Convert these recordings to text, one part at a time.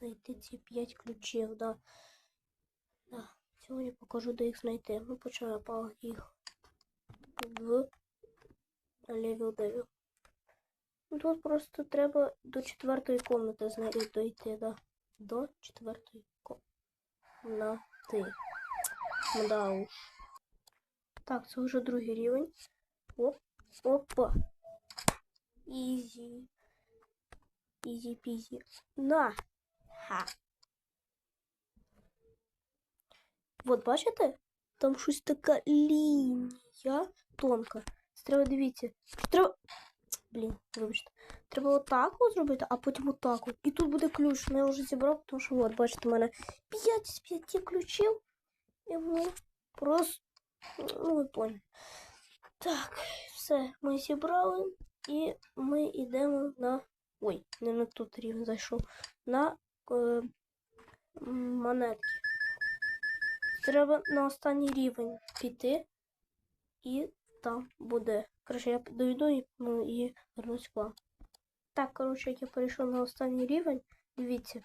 знайти ці 5 ключів. Да. Да. Сьогодні покажу, де їх знайти. Ми почерпали їх в левел 9. Ну, Тут просто треба до четвертої комнати знайти дойти, да. До четвертої комнати. Да уж. Так, це вже другий рівень. Оп, опа. Ізі. Ізі пізі. На. Ха. От бачите? Там щось така лінія тонка. Треба дивіться. Треба. Блін, вибачте. Треба отак от зробити, а потім отак от. І тут буде ключ. Ну, я вже зібрав, тому що от, бачите, в мене 5 з 5 ключів. І ми просто. Ну, ви поняли. Так, все, ми зібрали. І ми йдемо на. Ой, не на тут рівень зайшов. На монетки. Треба на останній рівень піти, і там буде. Коротше, я дойду і, ну, і вернусь к вам. Так, коротше, я перейшов на останній рівень, дивіться.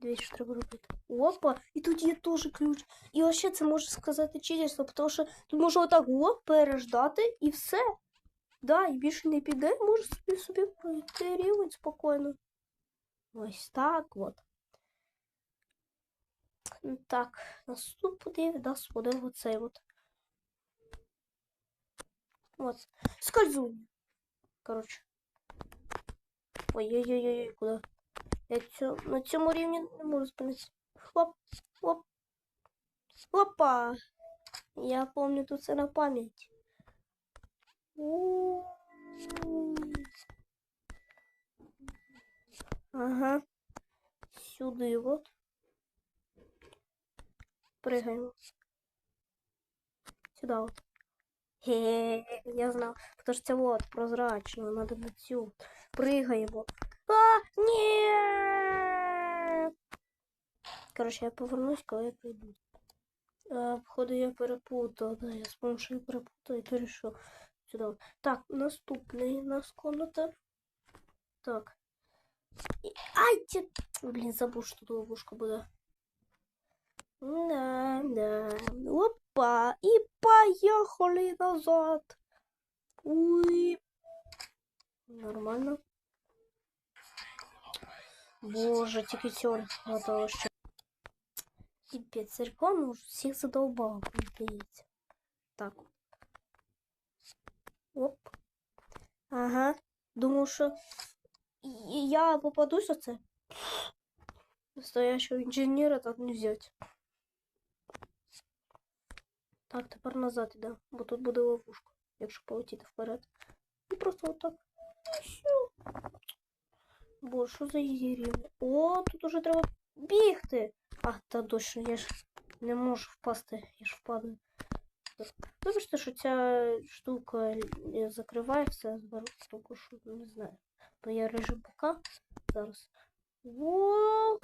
Дивіться, що треба робити. Опа! І тут є теж ключ. І вообще це може сказати читерство, тому що тут можна отак оп, переждати і все. Да, і більше не піде, може собі собі пройти рівень спокійно. Ось так от. Так, наступний в нас буде оцей от. От. Скользунь. Коротше. Ой-ой-ой-ой, куди? Я цю, на цьому рівні не можу спинитися. Хоп, хоп. Опа! Я помню тут це на пам'ять. У. Ага. Сюди вот. Прыгаем. Сюда вот. Хе, я знал. Потому что вот прозрачно, надо на цю. Прыгаємо. А, нет! Короче, я повернусь, коли я прийду. А, походу я перепутав, да, я вспомнив, що я перепутав і перейшов сюди. от. Так, наступний у нас комната. Так. І... Ай, ті... Блін, забув, що тут ловушка буде. Да, да. Опа, і поїхали назад. Уй. Нормально. Боже, тільки цього не хватало ще. Піпець, церкон всіх задовбав, мені здається. Так. Оп. Ага. Думав, що і- я попадусь оце. Настоящего інженера так не взять. Так, тепер назад іде, бо тут буде ловушка, якщо полетіти вперед. І просто отак. Бо що за рівень? О, тут уже треба бігти. А, та точно, я ж не можу впасти, я ж впаду. Вибачте, що ця штука е, закриває все зберу штуку, що не знаю. Бо я режим пока зараз. Во!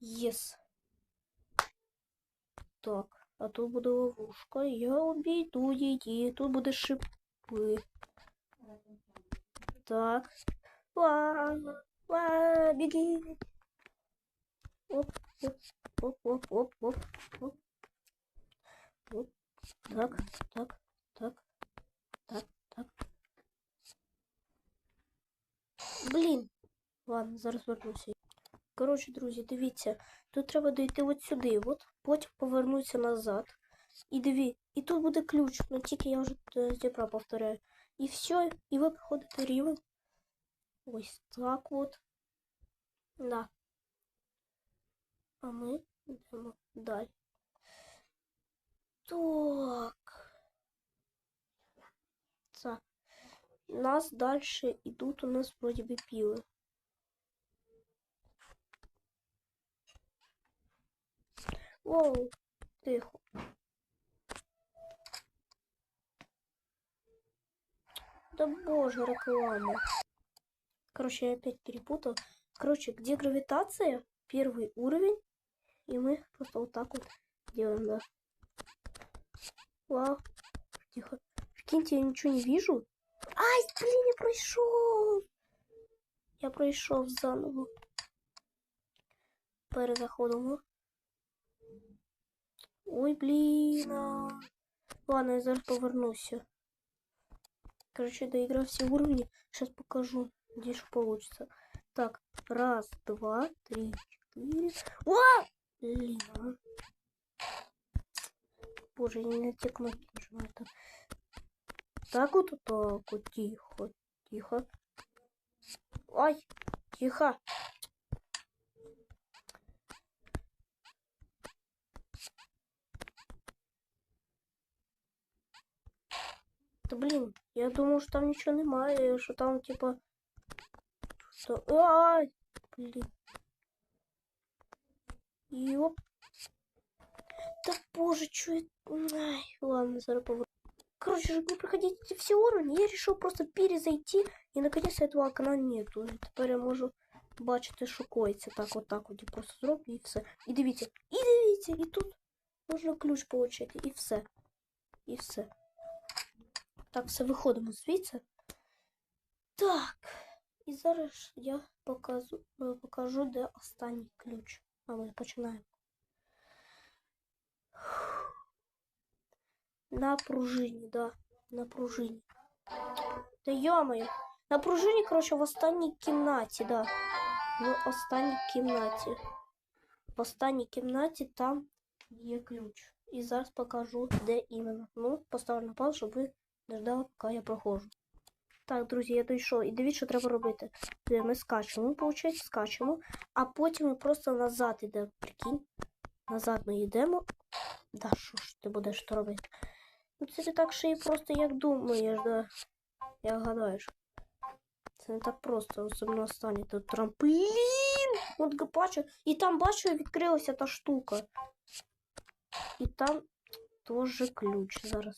Єс. Так, а тут буде ловушка. Я обійду її. Тут буде шипи. Так. Ва, ва, біги. Оп, оп, оп, оп, оп, оп, оп. Оп. Так, так, так, Блін. Ладно, зараз вернуся. Коротше, друзі, дивіться, тут треба дійти от сюди, от, потім повернутися назад. І диві, і тут буде ключ, ну тільки я вже е, зібрав, повторяю. І все, і ви проходите рівень. Ось так от. Да. А ми йдемо далі. Так. Так. Нас дальше идут у нас вроде бы пилы. Воу, тихо. Да боже, реклама. Короче, я опять перепутал. Короче, где гравитация? Первый уровень. И мы просто вот так вот делаем, да. Вау. Тихо. Прикиньте, я ничего не вижу. Ай, блін, я пройшов. Я пройшов заново. Перезаходимо. Ой, блін. а. Ладно, я зараз повернуся. Короче, доиграв все уровни. Сейчас покажу, где что получится. Так, раз, два, три, четыре. О! Блин. а. Боже, я не на те кнопки нажимаю так вот, так вот, тихо, тихо. Ай, тихо. Та блін, я думав, що там нічого немає, що там, типа. Що... Ай! Блін. Йоп. Да боже, что я... Ай, ладно, зараз поверну. Короче, чтобы не проходить эти все уровни, я решил просто перезайти, и наконец-то этого окна нету. І тепер я можу бачити, що коїться. Так, от так, от, і просто зроблю, і все. І дивіться, і дивіться, і тут можна ключ получити, і все. І все. Так, все, виходимо звідси. Так. І зараз я покажу, е, покажу, де останній ключ. А ми починаємо. На пружині, да. На пружині. Та йомаю. На пружині, коротше, в останній кімнаті, да. В останній кімнаті. В останній кімнаті там є ключ. І зараз покажу, де іменно. Ну, поставлю на паузу, щоб ви не ждали, поки я проходжу. Так, друзі, я дійшов. І дивіться, що треба робити. Ми скачемо, виходить, скачемо, а потім ми просто назад йдемо. Прикинь. Назад ми йдемо. Да, що ж ти будеш то робити? Ну це не так ще і просто як думаєш, да. Як гадаєш. Це не так просто, особливо останній тут трамплін. От га- бачу. І там бачу, відкрилася та штука. І там теж ключ зараз.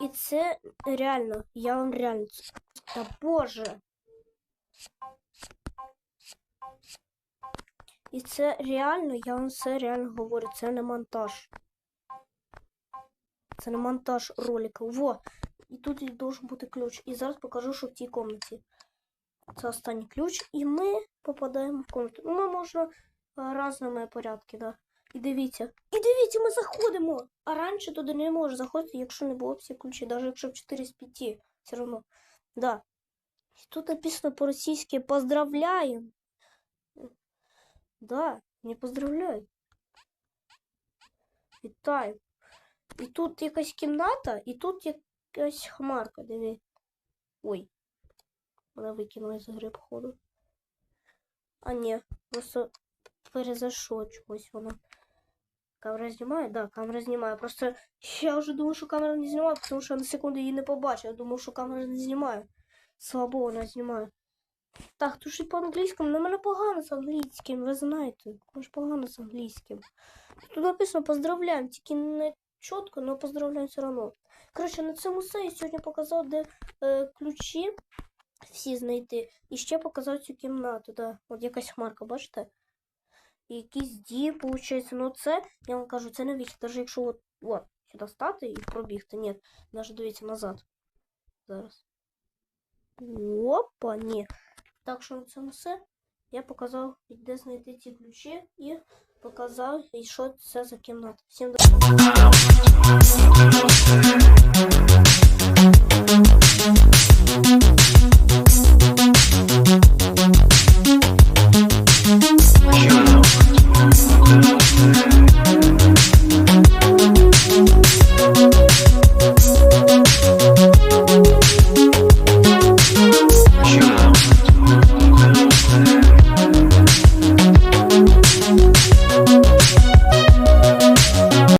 І це реально, я вам реально. це- Та боже. І це реально, я вам все реально говорю, це не монтаж. Це не монтаж ролика. Во! І тут і должен бути ключ. І зараз покажу, що в тій комнаті. Це останній ключ. І ми попадаємо в комнату. Ну, можна а, різними порядки, да. І дивіться. І дивіться, ми заходимо. А раніше туди не можеш заходити, якщо не було всі ключі, навіть якщо в 4 з 5. Все одно. Да. І тут написано по-російськи поздравляємо. Да, не поздравляю. Вітаю. І тут якась кімната, і тут якась хмарка, диви. Ой. Вона викинула з гри, походу. А ні, просто перезайшло чогось воно. Камера знімає? Да, камера знімає. Просто я вже думав, що камера не знімає, тому що на секунду її не побачив. Я думав, що камера не знімає. Слава Богу, вона знімає. Так, і по-англійському. На мене погано з англійським, ви знаєте. Ми ж погано з англійським. Тут написано поздравляємо, тільки не чітко, але поздравляємо все одно. Коротше, на цьому все. Я сьогодні показав, де е, ключі всі знайти. І ще показав цю кімнату. Да. От якась хмарка, бачите? І якийсь дім, виходить. Ну це, я вам кажу, це не вихід. Навіть якщо от, от сюди стати і пробігти. Ні, навіть дивіться назад. Зараз. Опа, ні. Так що на цьому все. Я показав, де знайти ці ключі і показав, що це за кімната. Всім до